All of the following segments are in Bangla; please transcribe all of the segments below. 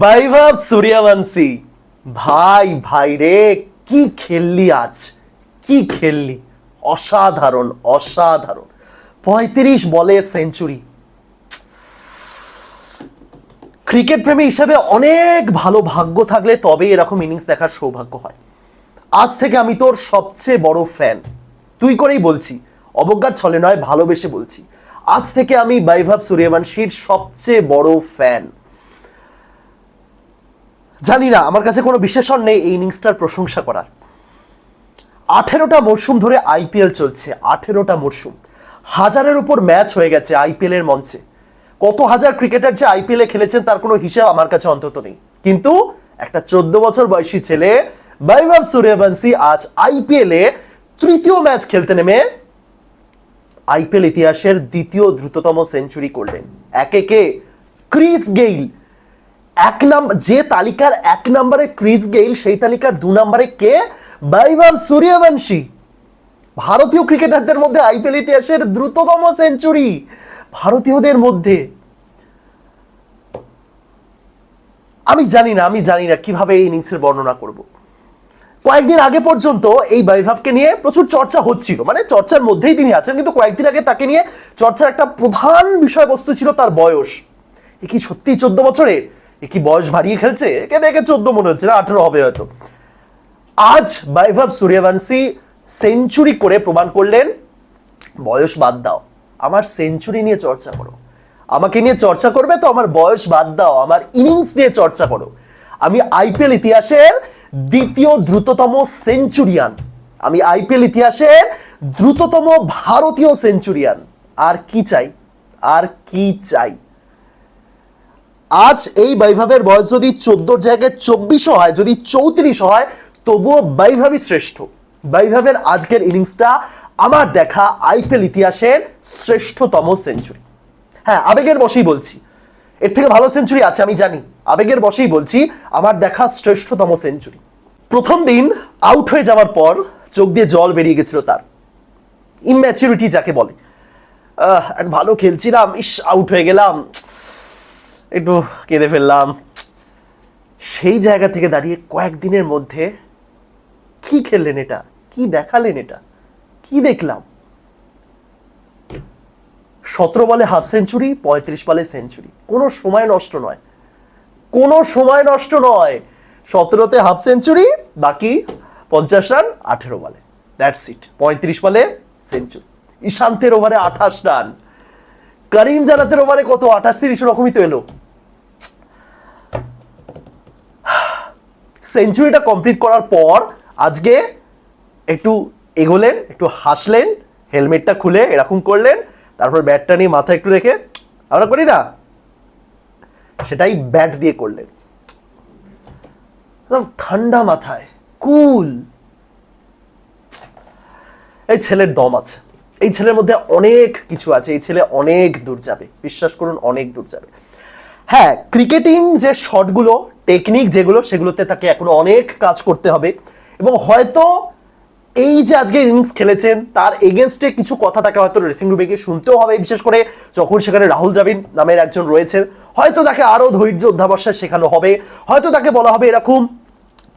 বৈভব সূর্যবংশী। ভাই ভাই রে, কি খেললি আজ? কি খেললি? অসাধারণ অসাধারণ। পঁয়ত্রিশ বলে সেঞ্চুরি ক্রিকেট প্রেমী হিসাবে অনেক ভালো ভাগ্য থাকলে তবে এরকম ইনিংস দেখার সৌভাগ্য হয়। আজ থেকে আমি তোর সবচেয়ে বড় ফ্যান তুই করেই বলছি, অবজ্ঞার ছলে নয়, ভালোবেসে বলছি। আজ থেকে আমি বৈভব সূর্যবংশীর সবচেয়ে বড় ফ্যান জানি না, আমার কাছে কোনো বিশেষণ নেই এই ইনিংসটার প্রশংসা করার। আঠেরোটা মরশুম ধরে আইপিএল চলছে, আঠেরোটা মরশুম হাজারের উপর ম্যাচ হয়ে গেছে আইপিএল এর মঞ্চে। কত হাজার ক্রিকেটার যে আইপিএল খেলেছেন তার কোনো হিসাব আমার কাছে অন্তত নেই। কিন্তু একটা চোদ্দ বছর বয়সী ছেলে, বৈভব সূর্যবংশী, আজ আইপিএল তৃতীয় ম্যাচ খেলতে নেমে আইপিএল ইতিহাসের দ্বিতীয় দ্রুততম সেঞ্চুরি করলেন। একে কে? Chris Gayle. এক নাম্বার যে তালিকার এক নম্বরে ক্রিস গেইল, সেই তালিকার দু নম্বরে কে? বৈভব সূর্যবংশী। ভারতীয় ক্রিকেটারদের মধ্যে আইপিএল ইতিহাসের দ্রুততম সেঞ্চুরি। ভারতীয়দের মধ্যে। আমি জানি না, আমি জানি না কীভাবে এই ইনিংসের বর্ণনা করব। কয়েকদিন আগে পর্যন্ত এই বৈভবকে নিয়ে প্রচুর চর্চা হচ্ছিল মানে চর্চার মধ্যেই তিনি আছেন, কিন্তু কয়েকদিন আগে তাকে নিয়ে চর্চার একটা প্রধান বিষয়বস্তু ছিল তার বয়স। এ কি সত্যি চোদ্দ বছরের? কি বয়স বাড়িয়ে খেলছে? একে দেখে চোদ্দ মনে হচ্ছে না, আঠেরো হবে হয়তো। আজ বৈভব সূর্যবংশী সেঞ্চুরি করে প্রমাণ করলেন, বয়স বাদ দাও, আমার সেঞ্চুরি নিয়ে চর্চা করো। আমাকে নিয়ে চর্চা করবে তো আমার বয়স বাদ দাও, আমার ইনিংস নিয়ে চর্চা করো। আমি আইপিএল ইতিহাসের দ্বিতীয় দ্রুততম সেঞ্চুরিয়ান। আমি আইপিএল ইতিহাসের দ্রুততম ভারতীয় সেঞ্চুরিয়ান। আর কি চাই? আর কি চাই? আজ এই বৈভবের বয়স যদি চোদ্দোর জায়গায় চব্বিশও হয়, যদি চৌত্রিশ হয়, তবুও বৈভবই শ্রেষ্ঠ। বৈভবের আজকের ইনিংসটা আমার দেখা আইপিএল ইতিহাসের শ্রেষ্ঠতম সেঞ্চুরি হ্যাঁ আবেগের বসেই বলছি। এর থেকে ভালো সেঞ্চুরি আছে, আমি জানি। আবেগের বসেই বলছি, আমার দেখা শ্রেষ্ঠতম সেঞ্চুরি প্রথম দিন আউট হয়ে যাওয়ার পর চোখ দিয়ে জল বেরিয়ে গেছিল তার। ইম্যাচুরিটি যাকে বলে। ভালো খেলছিলাম, ইস আউট হয়ে গেলাম। একটু কেঁদে ফেললাম। সেই জায়গা থেকে দাঁড়িয়ে কয়েকদিনের মধ্যে কি খেললেন এটা? কি দেখালেন এটা? কি দেখলাম? সতেরো বলে হাফ সেঞ্চুরি পঁয়ত্রিশ বলে সেঞ্চুরি কোনো সময় নষ্ট নয়। কোনো সময় নষ্ট নয়। সতেরোতে হাফ সেঞ্চুরি বাকি পঞ্চাশ রান আঠেরো বলে। দ্যাটস ইট পঁয়ত্রিশ বলে সেঞ্চুরি ঈশান্তের ওভারে আঠাশ রান করিম জানাতের ওভারে কত? আঠাশ, তিরিশ রকমই তো এলো। সেঞ্চুরিটা কমপ্লিট করার পর আজকে একটু এগোলেন, একটু হাসলেন, হেলমেটটা খুলে এরকম করলেন, তারপর ব্যাটটা নিয়ে মাথা একটু রেখে আমরা করি না, সেটাই ব্যাট দিয়ে করলেন। একদম ঠান্ডা মাথায়, কুল। এই ছেলের দম আছে, এই ছেলের মধ্যে অনেক কিছু আছে, এই ছেলে অনেক দূর যাবে, বিশ্বাস করুন অনেক দূর যাবে। হ্যাঁ ক্রিকেটিং যে শটগুলো টেকনিক যেগুলো, সেগুলোতে তাকে এখনও অনেক কাজ করতে হবে। এবং হয়তো এই যে আজকে ইনিংস খেলেছেন, তার এগেনস্টে কিছু কথা তাকে হয়তো ড্রেসিং রুমে গিয়ে শুনতেও হবে। বিশেষ করে যখন সেখানে রাহুল দ্রাবিড় নামের একজন রয়েছেন, হয়তো তাকে আরও ধৈর্য অধ্যাবসা শেখানো হবে। হয়তো তাকে বলা হবে এরকম,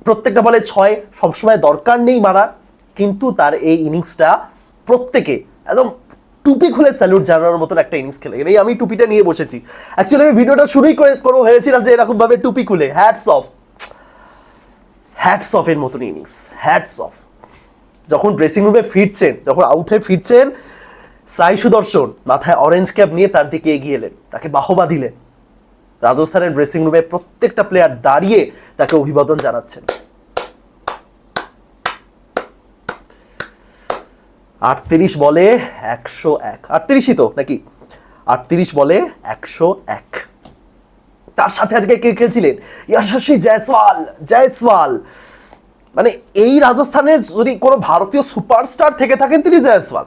প্রত্যেকটা বলে ছয় সবসময় দরকার নেই মারা কিন্তু তার এই ইনিংসটা প্রত্যেকে, একদম টুপি খুলে স্যালুট জানানোর মতন একটা ইনিংস খেলে এই আমি টুপিটা নিয়ে বসেছি। অ্যাকচুয়ালি আমি ভিডিওটা শুরুই করে করব ভেবেছিলাম যে এরকম ভাবে টুপি খুলে। হ্যাটস অফ হ্যাটস অফের মতন ইনিংস হ্যাটস অফ যখন ড্রেসিং রুমে ফিরছেন, যখন আউট ফিরছেন, সাই সুদর্শন মাথায় অরেঞ্জ ক্যাপ নিয়ে তার দিকে এগিয়ে এলেন। তাকে বাহবা দিলেন। রাজস্থানের ড্রেসিং রুমে প্রত্যেকটা প্লেয়ার দাঁড়িয়ে তাকে অভিবাদন জানাচ্ছেন। আটত্রিশ বলে একশো এক। আটত্রিশই তো, নাকি? আটত্রিশ বলে একশো এক। তার সাথে আজকে কে খেলছিলেন? ইয়াশাসী জয়সওয়াল জয়সওয়াল। মানে এই রাজস্থানের যদি কোনো ভারতীয় সুপারস্টার থেকে থাকেন তিনি জয়সওয়াল।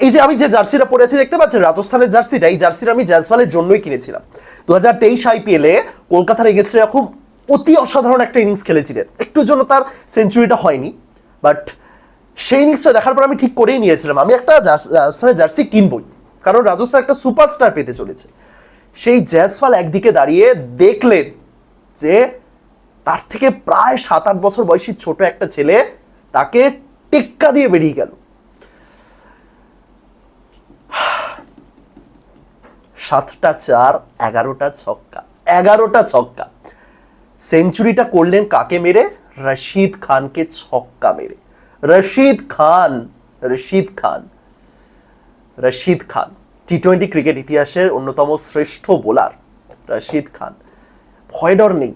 এই যে আমি যে জার্সিটা পরে আছি দেখতে পাচ্ছেন রাজস্থানের জার্সিটা, এই জার্সিটা আমি জয়সওয়ালের জন্যই কিনেছিলাম। দু হাজার তেইশ আইপিএলে কলকাতার এগেনস্টে এরকম অতি অসাধারণ একটা ইনিংস খেলেছিলেন। একটুর জন্য তার সেঞ্চুরিটা হয়নি বাট সেই ইনিংসটা দেখার পর আমি ঠিক করেই নিয়েছিলাম। আমি একটা রাজস্থানের জার্সি কিনবই, কারণ রাজস্থান একটা সুপারস্টার পেতে চলেছে। সেই জয়সওয়াল একদিকে দাঁড়িয়ে দেখলেন যে তার থেকে প্রায় সাত আট বছর বয়সী ছোট একটা ছেলে তাকে টেক্কা দিয়ে বেরিয়ে গেল। সাতটা চার, এগারোটা ছক্কা এগারোটা ছক্কা। সেঞ্চুরিটা করলেন কাকে মেরে? রশিদ খানকে ছক্কা মেরে। Rashid Khan Rashid Khan Rashid Khan T twenty cricket ইতিহাসের অন্যতম শ্রেষ্ঠ বোলার রশিদ খান। ভয় ডর নেই।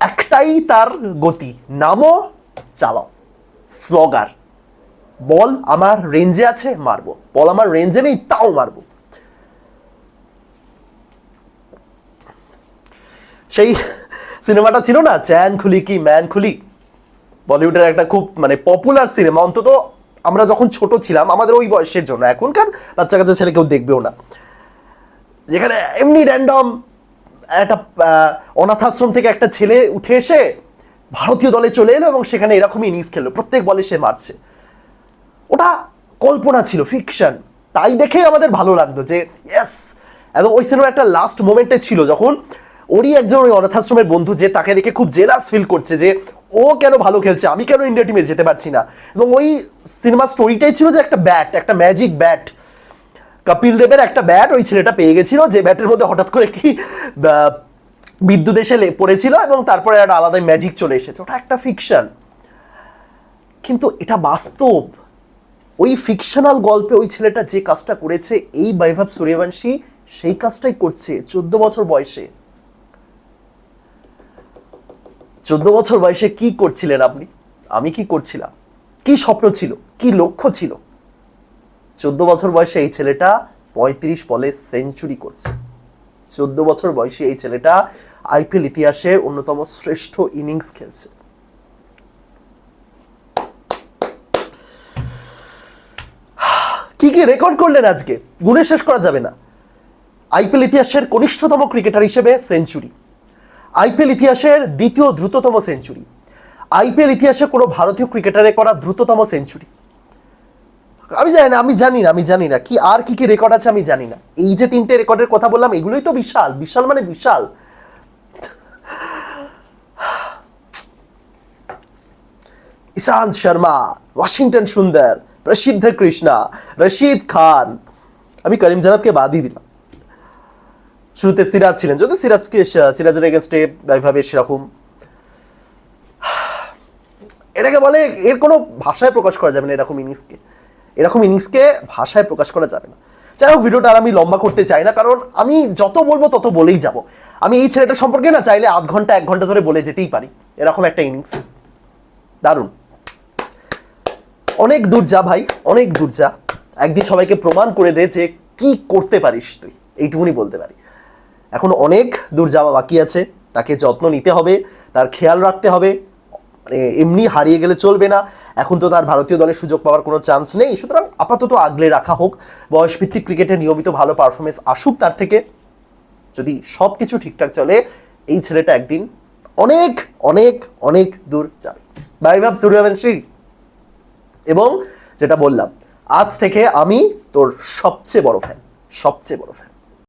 একটাই তার গতি, নামো, চালাও। স্লগার বল আমার রেঞ্জে আছে, মারবো। বল আমার রেঞ্জে নেই, তাও মারবো। সেই সিনেমাটা ছিল না? চ্যান খুলি কি, ম্যান খুলি? বলিউডের একটা খুব মানে পপুলার সিনেমা অন্তত আমরা যখন ছোট ছিলাম, আমাদের ওই বয়সের জন্য। এখনকার বাচ্চা কাচ্চা ছেলে কেউ দেখবেও না। যেখানে এমনি র্যান্ডম একটা অনাথ আশ্রম থেকে একটা ছেলে উঠে এসে ভারতীয় দলে চলে এলো এবং সেখানে এরকমই ইনিংস খেললো। প্রত্যেক বলে সে মারছে। ওটা কল্পনা ছিল ফিকশন তাই দেখেই আমাদের ভালো লাগতো যে ইয়েস এবং ওই সিনেমার একটা লাস্ট মোমেন্টে ছিল যখন ওরই একজন ওই অনাথাশ্রমের বন্ধু যে তাকে দেখে খুব জেলাস ফিল করছে যে ও কেন ভালো খেলছে? আমি কেন ইন্ডিয়া টিমে যেতে পারছি না? এবং ওই সিনেমা স্টোরিটাই ছিল যে একটা ব্যাট একটা ম্যাজিক ব্যাট কপিল দেবের একটা ব্যাট ওই ছেলেটা পেয়ে গেছিল, যে ব্যাটের মধ্যে হঠাৎ করে কি বিদ্যুৎ এসে পড়েছিল এবং তারপরে একটা আলাদা ম্যাজিক চলে এসেছে। ওটা একটা ফিকশন কিন্তু এটা বাস্তব। ওই ফিকশনাল গল্পে ওই ছেলেটা যে কাজটা করেছে, এই বৈভব সূর্যবংশী সেই কাজটাই করছে, চোদ্দ বছর বয়সে। চোদ্দ বছর বয়সে কি করছিলেন আপনি? আমি কি করছিলাম? কি স্বপ্ন ছিল? কি লক্ষ্য ছিল? চোদ্দ বছর বয়সে এই ছেলেটা পঁয়ত্রিশ বলে সেঞ্চুরি করছে। চোদ্দ বছর বয়সে এই ছেলেটা আইপিএল ইতিহাসের অন্যতম শ্রেষ্ঠ ইনিংস খেলছে। কি কি রেকর্ড করলেন আজকে? গুণে শেষ করা যাবে না। আইপিএল ইতিহাসের কনিষ্ঠতম ক্রিকেটার হিসেবে সেঞ্চুরি আইপিএল ইতিহাসের দ্বিতীয় দ্রুততম সেঞ্চুরি। আইপিএল ইতিহাসে কোনো ভারতীয় ক্রিকেটারে করা দ্রুততম সেঞ্চুরি। আমি জানি না, আমি জানি না, আমি জানি না। কি, আর কি কি রেকর্ড আছে আমি জানি না। এই যে তিনটে রেকর্ডের কথা বললাম, এগুলোই তো বিশাল। বিশাল মানে বিশাল। ইশান্ত শর্মা, ওয়াশিংটন সুন্দর প্রসিদ্ধ কৃষ্ণা, রশিদ খান। আমি করিম জানাবকে বাদই দিলাম। শুরুতে সিরাজ ছিলেন। যদি সিরাজকে সিরাজের এগেনস্টে এইভাবে সেরকম এটাকে বলে এর কোনো ভাষায় প্রকাশ করা যাবে না এরকম ইনিংসকে এরকম ইনিংসকে ভাষায় প্রকাশ করা যাবে না। যাই হোক, ভিডিওটা আর আমি লম্বা করতে চাই না, কারণ আমি যত বলব তত বলেই যাব। আমি এই ছেলেটা সম্পর্কে না চাইলে আধ ঘণ্টা, এক ঘণ্টা ধরে বলে যেতেই পারি। এরকম একটা ইনিংস দারুণ। অনেক দূর যা ভাই, অনেক দূর যা। একদিন সবাইকে প্রমাণ করে দে যে কি করতে পারিস তুই। এইটুকুনি বলতে পারি। এখন অনেক দূর যাওয়া বাকি আছে। তাকে যত্ন নিতে হবে, তার খেয়াল রাখতে হবে। মানে এমনি হারিয়ে গেলে চলবে না। এখন তো তার ভারতীয় দলের সুযোগ পাওয়ার কোনো চান্স নেই। সুতরাং আপাতত আগলে রাখা হোক। বয়সভিত্তিক ক্রিকেটে নিয়মিত ভালো পারফরমেন্স আসুক তার থেকে। যদি সব কিছু ঠিকঠাক চলে, এই ছেলেটা একদিন অনেক অনেক অনেক দূর যাবে। বাই ভাব সূর্যবংশী এবং যেটা বললাম, আজ থেকে আমি তোর সবচেয়ে বড় ফ্যান সবচেয়ে বড় ফ্যান